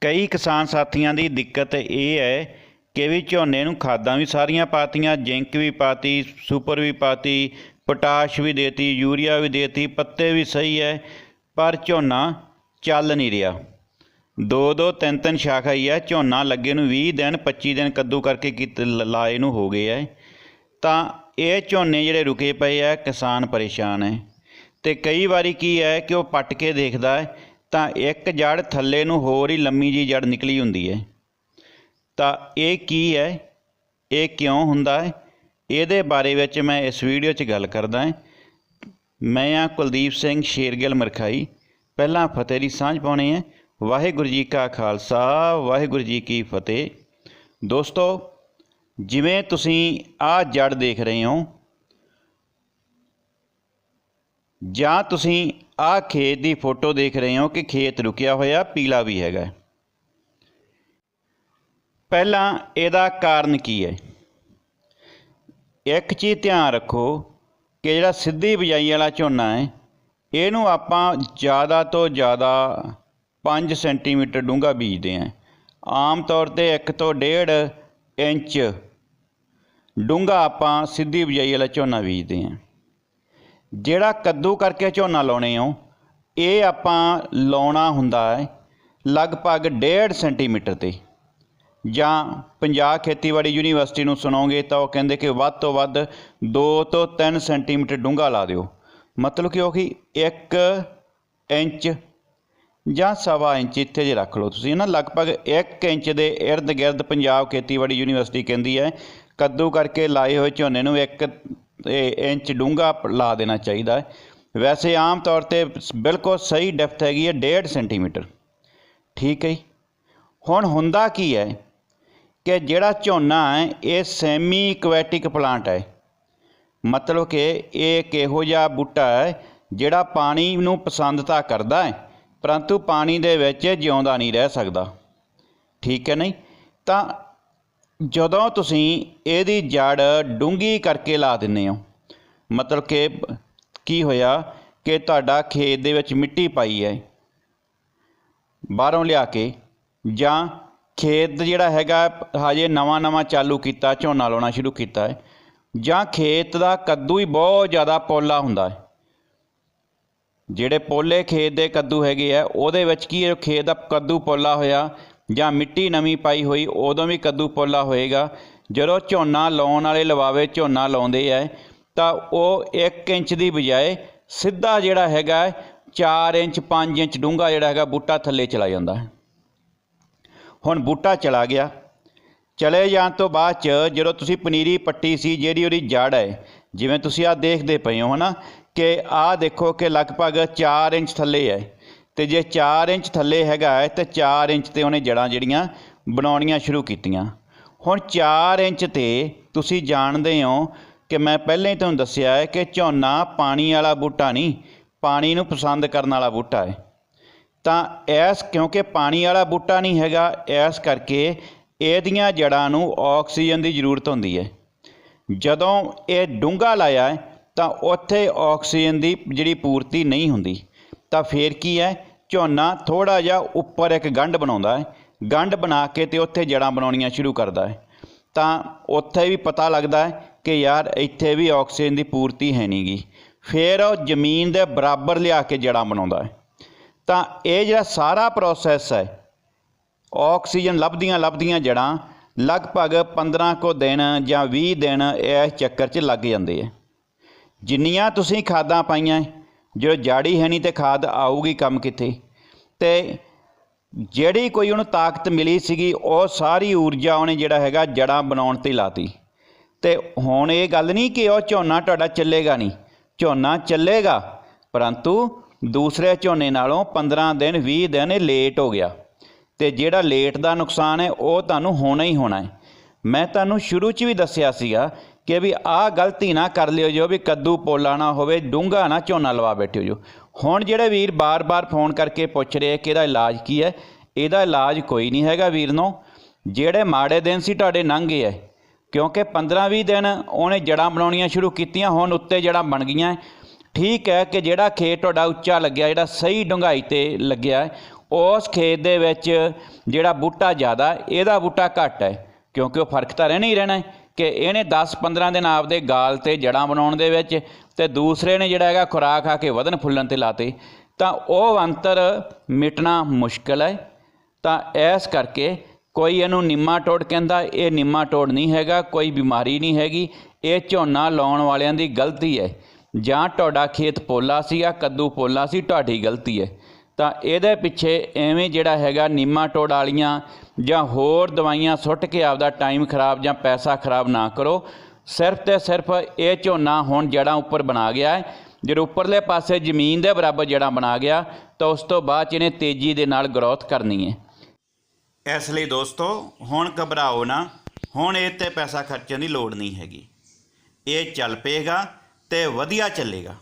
ਕਈ ਕਿਸਾਨ ਸਾਥੀਆਂ ਦੀ ਦਿੱਕਤ ਇਹ ਹੈ ਕਿ ਵੀ ਝੋਨੇ ਨੂੰ ਖਾਦਾਂ ਵੀ ਸਾਰੀਆਂ ਪਾਤੀਆਂ, ਜ਼ਿੰਕ ਵੀ ਪਾਤੀ, ਸੁਪਰ ਵੀ ਪਾਤੀ, ਪੋਟਾਸ਼ ਵੀ ਦੇਤੀ, ਯੂਰੀਆ ਵੀ ਦੇਤੀ, ਪੱਤੇ ਵੀ ਸਹੀ ਹੈ, ਪਰ ਝੋਨਾ ਚੱਲ ਨਹੀਂ ਰਿਹਾ। ਦੋ ਦੋ, ਤਿੰਨ ਤਿੰਨ ਸ਼ਾਖਾ ਹੀ ਹੈ, ਝੋਨਾ ਲੱਗੇ ਨੂੰ 20 ਦਿਨ 25 ਦਿਨ ਕੱਦੂ ਕਰਕੇ ਕੀਤੇ ਲ- ਲਾਏ ਨੂੰ ਹੋ ਗਏ ਹੈ। ਤਾਂ ਇਹ ਝੋਨੇ ਜਿਹੜੇ ਰੁਕੇ ਪਏ ਆ ਕਿਸਾਨ ਪਰੇਸ਼ਾਨ ਹੈ। ਤੇ ਕਈ ਵਾਰੀ ਕੀ ਹੈ ਕਿ ਉਹ ਪੱਟ ਕੇ ਦੇਖਦਾ ਹੈ ਤਾਂ ਇੱਕ ਜੜ ਥੱਲੇ ਨੂੰ ਹੋਰ ਹੀ ਲੰਮੀ ਜੀ ਜੜ ਨਿਕਲੀ ਹੁੰਦੀ ਹੈ ਤਾਂ ਇਹ ਕੀ ਹੈ ਇਹ ਕਿਉਂ ਹੁੰਦਾ ਹੈ ਇਹਦੇ ਬਾਰੇ ਵਿੱਚ ਮੈਂ ਇਸ ਵੀਡੀਓ 'ਚ ਗੱਲ ਕਰਦਾ ਹਾਂ ਮੈਂ ਆ ਕੁਲਦੀਪ ਸਿੰਘ ਸ਼ੇਰਗਿੱਲ ਮਰਖਾਈ। ਪਹਿਲਾਂ ਫਤਿਹ ਦੀ ਸਾਂਝ ਪਾਉਣੀ ਹੈ ਵਾਹਿਗੁਰੂ ਜੀ ਕਾ ਖਾਲਸਾ, ਵਾਹਿਗੁਰੂ ਜੀ ਕੀ ਫਤਿਹ। ਦੋਸਤੋ, ਜਿਵੇਂ ਤੁਸੀਂ ਆਹ ਜੜ ਦੇਖ ਰਹੇ ਹੋ, ਜਾਂ ਤੁਸੀਂ ਆਹ ਖੇਤ ਦੀ ਫੋਟੋ ਦੇਖ ਰਹੇ ਹੋ ਕਿ ਖੇਤ ਰੁਕਿਆ ਹੋਇਆ, ਪੀਲਾ ਵੀ ਹੈਗਾ ਪਹਿਲਾਂ ਇਹਦਾ ਕਾਰਨ ਕੀ ਹੈ? ਇੱਕ ਚੀਜ਼ ਧਿਆਨ ਰੱਖੋ ਕਿ ਜਿਹੜਾ ਸਿੱਧੀ ਬਿਜਾਈ ਵਾਲਾ ਝੋਨਾ ਹੈ, ਇਹਨੂੰ ਆਪਾਂ ਜ਼ਿਆਦਾ ਤੋਂ ਜ਼ਿਆਦਾ 5 ਸੈਂਟੀਮੀਟਰ ਡੂੰਘਾ ਬੀਜਦੇ ਹਾਂ। ਆਮ ਤੌਰ ਤੇ 1 ਤੋਂ 1.5 ਇੰਚ ਡੂੰਘਾ ਆਪਾਂ ਸਿੱਧੀ ਬਿਜਾਈ ਵਾਲਾ ਝੋਨਾ ਬੀਜਦੇ ਹਾਂ। ਜਿਹੜਾ ਕੱਦੂ ਕਰਕੇ ਝੋਨਾ ਲਾਉਣੇ ਹੋ, ਇਹ ਆਪਾਂ ਲਾਉਣਾ ਹੁੰਦਾ ਹੈ ਲਗਭਗ 1.5 ਸੈਂਟੀਮੀਟਰ ਤੇ। ਜਾਂ ਪੰਜਾਬ ਖੇਤੀਬਾੜੀ ਯੂਨੀਵਰਸਿਟੀ ਨੂੰ ਸੁਣੋਗੇ ਤਾਂ ਉਹ ਕਹਿੰਦੇ ਕਿ ਵੱਧ ਤੋਂ ਵੱਧ 2 ਤੋਂ 3 ਸੈਂਟੀਮੀਟਰ ਡੂੰਘਾ ਲਾ ਦਿਓ। ਮਤਲਬ ਕਿ ਉਹ ਕਿ 1 ਇੰਚ ਜਾਂ ਸਵਾ ਇੰਚ ਇੱਥੇ ਜੇ ਰੱਖ ਲਓ। ਤੁਸੀਂ ਨਾ ਲਗਭਗ 1 ਇੰਚ ਦੇ ਇਰਦ ਗਿਰਦ ਪੰਜਾਬ ਖੇਤੀਬਾੜੀ ਯੂਨੀਵਰਸਿਟੀ ਕਹਿੰਦੀ ਹੈ, ਕੱਦੂ ਕਰਕੇ ਲਾਏ ਹੋਏ ਝੋਨੇ ਨੂੰ 1 ਇੰਚ ਡੂੰਘਾ ਲਾ ਦੇਣਾ ਚਾਹੀਦਾ ਹੈ। ਵੈਸੇ ਆਮ ਤੌਰ ਤੇ ਬਿਲਕੁਲ ਸਹੀ ਡੈਪਥ ਹੈਗੀ ਹੈ 1.5 ਸੈਂਟੀਮੀਟਰ। ਠੀਕ ਹੈ ਜੀ? ਹੁਣ ਹੁੰਦਾ ਕੀ ਹੈ ਕਿ ਜਿਹੜਾ ਝੋਨਾ ਹੈ, ਇਹ ਸੈਮੀ ਇਕਵੈਟਿਕ ਪਲਾਂਟ ਹੈ। ਮਤਲਬ ਕਿ ਇਹ ਇੱਕ ਇਹੋ ਜਿਹਾ ਬੂਟਾ ਹੈ, ਜਿਹੜਾ ਪਾਣੀ ਨੂੰ ਪਸੰਦ ਤਾਂ ਕਰਦਾ ਹੈ, ਪਰੰਤੂ ਪਾਣੀ ਦੇ ਵਿੱਚ ਜਿਉਂਦਾ ਨਹੀਂ ਰਹਿ ਸਕਦਾ। ਠੀਕ ਹੈ ਨਹੀਂ? ਤਾਂ ਜਦੋਂ ਤੁਸੀਂ ਇਹਦੀ ਜੜ ਡੂੰਗੀ ਕਰਕੇ ਲਾ ਦਿੰਦੇ ਹੋ, ਮਤਲਬ ਕਿ ਕੀ ਹੋਇਆ ਕਿ ਤੁਹਾਡਾ ਖੇਤ ਦੇ ਵਿੱਚ ਮਿੱਟੀ ਪਾਈ ਹੈ। ਬਾਹਰੋਂ ਲਿਆ ਕੇ ਜਾਂ ਖੇਤ ਜਿਹੜਾ ਹੈਗਾ ਹਜੇ ਨਵਾਂ ਨਵਾਂ ਚਾਲੂ ਕੀਤਾ, ਝੋਨਾ ਲਾਉਣਾ ਸ਼ੁਰੂ ਕੀਤਾ ਹੈ, ਜਾਂ ਖੇਤ ਦਾ ਕੱਦੂ ਹੀ ਬਹੁਤ ਜ਼ਿਆਦਾ ਪੋਲਾ ਹੁੰਦਾ ਹੈ। ਜਿਹੜੇ ਪੋਲੇ ਖੇਤ ਦੇ ਕੱਦੂ ਹੈਗੇ ਆ, ਉਹਦੇ ਵਿੱਚ ਕੀ ਹੈ, ਖੇਤ ਦਾ ਕੱਦੂ ਪੋਲਾ ਹੋਇਆ ਜਾਂ ਮਿੱਟੀ ਨਵੀਂ ਪਾਈ ਹੋਈ, ਉਦੋਂ ਵੀ ਕੱਦੂ ਪੋਲਾ ਹੋਏਗਾ। ਜਦੋਂ ਝੋਨਾ ਲਾਉਣ ਵਾਲੇ ਲਵਾਵੇ, ਝੋਨਾ ਲਾਉਂਦੇ ਆ ਤਾਂ ਉਹ 1 ਇੰਚ ਦੀ ਬਜਾਏ ਸਿੱਧਾ ਜਿਹੜਾ ਹੈਗਾ 4 ਇੰਚ 5 ਇੰਚ ਡੂੰਘਾ ਜਿਹੜਾ ਹੈਗਾ, ਬੂਟਾ ਥੱਲੇ ਚਲਾ ਜਾਂਦਾ ਹੈ। ਹੁਣ ਬੂਟਾ ਚਲਾ ਗਿਆ। ਚਲੇ ਜਾਣ ਤੋਂ ਬਾਅਦ ਚ ਜਦੋਂ ਤੁਸੀਂ ਪਨੀਰੀ ਪੱਟੀ ਸੀ, ਜਿਹੜੀ ਉਹਦੀ ਜੜ ਹੈ ਜਿਵੇਂ ਤੁਸੀਂ ਆ ਦੇਖਦੇ ਪਏ ਹੋ ਹਨਾ, ਕਿ ਆਹ ਦੇਖੋ ਕਿ ਲਗਭਗ 4 ਇੰਚ ਥੱਲੇ ਹੈ ਤੇ ਜੇ 4 ਇੰਚ ਥੱਲੇ ਹੈਗਾ ਹੈ, ਤੇ 4 ਇੰਚ ਤੇ ਉਹਨੇ ਜੜਾਂ ਜਿਹੜੀਆਂ ਬਣਾਉਣੀਆਂ ਸ਼ੁਰੂ ਕੀਤੀਆਂ। ਹੁਣ 4 ਇੰਚ ਤੇ ਤੁਸੀਂ ਜਾਣਦੇ ਹੋ ਕਿ ਮੈਂ ਪਹਿਲਾਂ ਹੀ ਤੁਹਾਨੂੰ ਦੱਸਿਆ ਹੈ ਕਿ ਝੋਨਾ ਪਾਣੀ ਵਾਲਾ ਬੂਟਾ ਨਹੀਂ, ਪਾਣੀ ਨੂੰ ਪਸੰਦ ਕਰਨ ਵਾਲਾ ਬੂਟਾ ਹੈ। ਤਾਂ ਐਸ ਕਿਉਂਕਿ ਪਾਣੀ ਵਾਲਾ ਬੂਟਾ ਨਹੀਂ ਹੈਗਾ, ਐਸ ਕਰਕੇ ਇਹਦੀਆਂ ਜੜਾਂ ਨੂੰ ਆਕਸੀਜਨ ਦੀ ਜ਼ਰੂਰਤ ਹੁੰਦੀ ਹੈ। ਜਦੋਂ ਇਹ ਡੂੰਘਾ ਲਾਇਆ ਹੈ, ਤਾਂ ਉੱਥੇ ਆਕਸੀਜਨ ਦੀ ਜਿਹੜੀ ਪੂਰਤੀ ਨਹੀਂ ਹੁੰਦੀ। ਤਾਂ ਫੇਰ ਕੀ ਹੈ? ਝੋਨਾ ਥੋੜਾ ਜਿਹਾ ਉੱਪਰ ਇੱਕ ਗੰਢ ਬਣਾਉਂਦਾ ਹੈ। ਗੰਢ ਬਣਾ ਕੇ ਤੇ ਉੱਥੇ ਜੜਾਂ ਬਣਾਉਣੀਆਂ ਸ਼ੁਰੂ ਕਰਦਾ ਹੈ। ਤਾਂ ਉੱਥੇ ਵੀ ਪਤਾ ਲੱਗਦਾ ਹੈ ਕਿ ਯਾਰ ਇੱਥੇ ਵੀ ਆਕਸੀਜਨ ਦੀ ਪੂਰਤੀ ਹੈ ਨਹੀਂਗੀ ਫਿਰ ਉਹ ਜ਼ਮੀਨ ਦੇ ਬਰਾਬਰ ਲਿਆ ਕੇ ਜੜਾਂ ਬਣਾਉਂਦਾ ਹੈ। ਤਾਂ ਇਹ ਜਿਹੜਾ ਸਾਰਾ ਪ੍ਰੋਸੈਸ ਹੈ, ਆਕਸੀਜਨ ਲੱਭਦੀਆਂ ਲੱਭਦੀਆਂ ਜੜਾਂ ਲਗਭਗ 15 ਕੋ ਦਿਨ ਜਾਂ 20 ਦਿਨ ਇਸ ਚੱਕਰ 'ਚ ਲੱਗ ਜਾਂਦੇ ਆ ਜਿੰਨੀਆਂ ਤੁਸੀਂ ਖਾਦਾਂ ਪਾਈਆਂ ਜੋ ਜਾੜੀ ਹੈ ਨਹੀਂ ਤੇ ਖਾਦ ਆਊਗੀ ਕੰਮ ਕਿੱਥੇ? ਤੇ ਜਿਹੜੀ ਕੋਈ ਉਹਨੂੰ ਤਾਕਤ ਮਿਲੀ ਸੀਗੀ, ਉਹ ਸਾਰੀ ਊਰਜਾ ਉਹਨੇ ਜਿਹੜਾ ਹੈਗਾ ਜੜਾਂ ਬਣਾਉਣ ਤੇ ਲਾਤੀ। ਤੇ ਹੁਣ ਇਹ ਗੱਲ ਨਹੀਂ ਕਿ ਉਹ ਝੋਨਾ ਤੁਹਾਡਾ ਚੱਲੇਗਾ ਨਹੀਂ। ਝੋਨਾ ਚੱਲੇਗਾ, ਪਰੰਤੂ ਦੂਸਰੇ ਝੋਨੇ ਨਾਲੋਂ 15 ਦਿਨ 20 ਦਿਨ ਇਹ ਲੇਟ ਹੋ ਗਿਆ। ਤੇ ਜਿਹੜਾ ਲੇਟ ਦਾ ਨੁਕਸਾਨ ਹੈ, ਉਹ ਤੁਹਾਨੂੰ ਹੋਣਾ ਹੀ ਹੋਣਾ ਹੈ। ਮੈਂ ਤੁਹਾਨੂੰ ਸ਼ੁਰੂ 'ਚ ਵੀ ਦੱਸਿਆ ਸੀਗਾ ਕਿ ਵੀ ਆਹ ਗਲਤੀ ਨਾ ਕਰ ਲਿਓ ਜੋ ਵੀ ਕੱਦੂ ਪੋਲਾ ਨਾ ਹੋਵੇ ਡੂੰਘਾ ਨਾ ਝੋਨਾ ਲਵਾ ਬੈਠਿਓ ਜੋ ਹੁਣ ਜਿਹੜੇ ਵੀਰ ਬਾਰ-ਬਾਰ ਫੋਨ ਕਰਕੇ ਪੁੱਛ ਰਹੇ ਕਿ ਇਹਦਾ ਇਲਾਜ ਕੀ ਹੈ ਇਹਦਾ ਇਲਾਜ ਕੋਈ ਨਹੀਂ ਹੈਗਾ ਵੀਰ ਨੂੰ ਜਿਹੜੇ ਮਾੜੇ ਦਿਨ ਸੀ ਤੁਹਾਡੇ ਲੰਘੇ ਹੈ ਕਿਉਂਕਿ 15-20 ਦਿਨ ਉਹਨੇ ਜੜਾਂ ਬਣਾਉਣੀਆਂ ਸ਼ੁਰੂ ਕੀਤੀਆਂ ਹੁਣ ਉੱਤੇ ਜੜਾਂ ਬਣ ਗਈਆਂ ਠੀਕ ਹੈ ਕਿ ਜਿਹੜਾ ਖੇਤ ਤੁਹਾਡਾ ਉੱਚਾ ਲੱਗਿਆ ਜਿਹੜਾ ਸਹੀ ਡੂੰਘਾਈ ਤੇ ਲੱਗਿਆ ਉਸ ਖੇਤ ਦੇ ਵਿੱਚ ਜਿਹੜਾ ਬੂਟਾ ਜ਼ਿਆਦਾ ਇਹਦਾ ਬੂਟਾ ਘੱਟ ਹੈ ਕਿਉਂਕਿ ਉਹ ਫ਼ਰਕ ਤਾਂ ਰਹਿਣਾ ਹੀ ਰਹਿਣਾ ਹੈ ਕਿ ਇਹਨੇ 10-15 ਦਿਨ ਆਪਦੇ ਗਾਲ ਤੇ ਜੜਾਂ ਬਣਾਉਣ ਦੇ ਵਿੱਚ ਤੇ ਦੂਸਰੇ ਨੇ ਜਿਹੜਾ ਹੈਗਾ ਖੁਰਾਕ ਖਾ ਕੇ ਵਧਣ ਫੁੱਲਣ ਤੇ ਲਾਤੇ, ਤਾਂ ਉਹ ਅੰਤਰ ਮਿਟਣਾ ਮੁਸ਼ਕਲ ਹੈ। ਤਾਂ ਇਸ ਕਰਕੇ ਕੋਈ ਇਹਨੂੰ ਨਿੰਮਾ ਨਿੰਮਾਟੋਡ ਕਹਿੰਦਾ, ਇਹ ਨਿੰਮਾ ਨਿੰਮਾਟੋਡ ਨਹੀਂ ਹੈਗਾ, ਕੋਈ ਬਿਮਾਰੀ ਨਹੀਂ ਹੈਗੀ, ਇਹ ਝੋਨਾ ਲਾਉਣ ਵਾਲਿਆਂ ਦੀ ਗਲਤੀ ਹੈ। ਜਾਂ ਤੁਹਾਡਾ ਖੇਤ ਪੋਲਾ ਸੀ, ਜਾਂ ਕੱਦੂ ਪੋਲਾ ਸੀ, ਤੁਹਾਡੀ ਗਲਤੀ ਹੈ। ਤਾਂ ਇਹਦੇ ਪਿੱਛੇ ਐਵੇਂ ਜਿਹੜਾ ਹੈਗਾ ਨਿੰਮਾ ਨਿੰਮਾਟੋਡ ਵਾਲੀਆਂ ਜਾਂ ਹੋਰ ਦਵਾਈਆਂ ਸੁੱਟ ਕੇ ਆਪਦਾ ਟਾਈਮ ਖਰਾਬ ਜਾਂ ਪੈਸਾ ਖਰਾਬ ਨਾ ਕਰੋ, ਸਿਰਫ ਤੇ ਸਿਰਫ ਇਹ ਝੋਨਾ ਹੁਣ ਜੜਾਂ ਉੱਪਰ ਬਣਾ ਗਿਆ ਹੈ, ਜਦੋਂ ਉੱਪਰਲੇ ਪਾਸੇ ਜ਼ਮੀਨ ਦੇ ਬਰਾਬਰ ਜੜਾਂ ਬਣਾ ਗਿਆ, ਤਾਂ ਉਸ ਤੋਂ ਬਾਅਦ 'ਚ ਇਹਨੇ ਤੇਜ਼ੀ ਦੇ ਨਾਲ ਗਰੋਥ ਕਰਨੀ ਹੈ। ਇਸ ਲਈ ਦੋਸਤੋ, ਹੁਣ ਘਬਰਾਓ ਨਾ, ਹੁਣ ਇਹ ਤੇ ਪੈਸਾ ਖਰਚਣ ਦੀ ਲੋੜ ਨਹੀਂ ਹੈਗੀ। ਇਹ ਚੱਲ ਪਏਗਾ ਤੇ ਵਧੀਆ ਚੱਲੇਗਾ।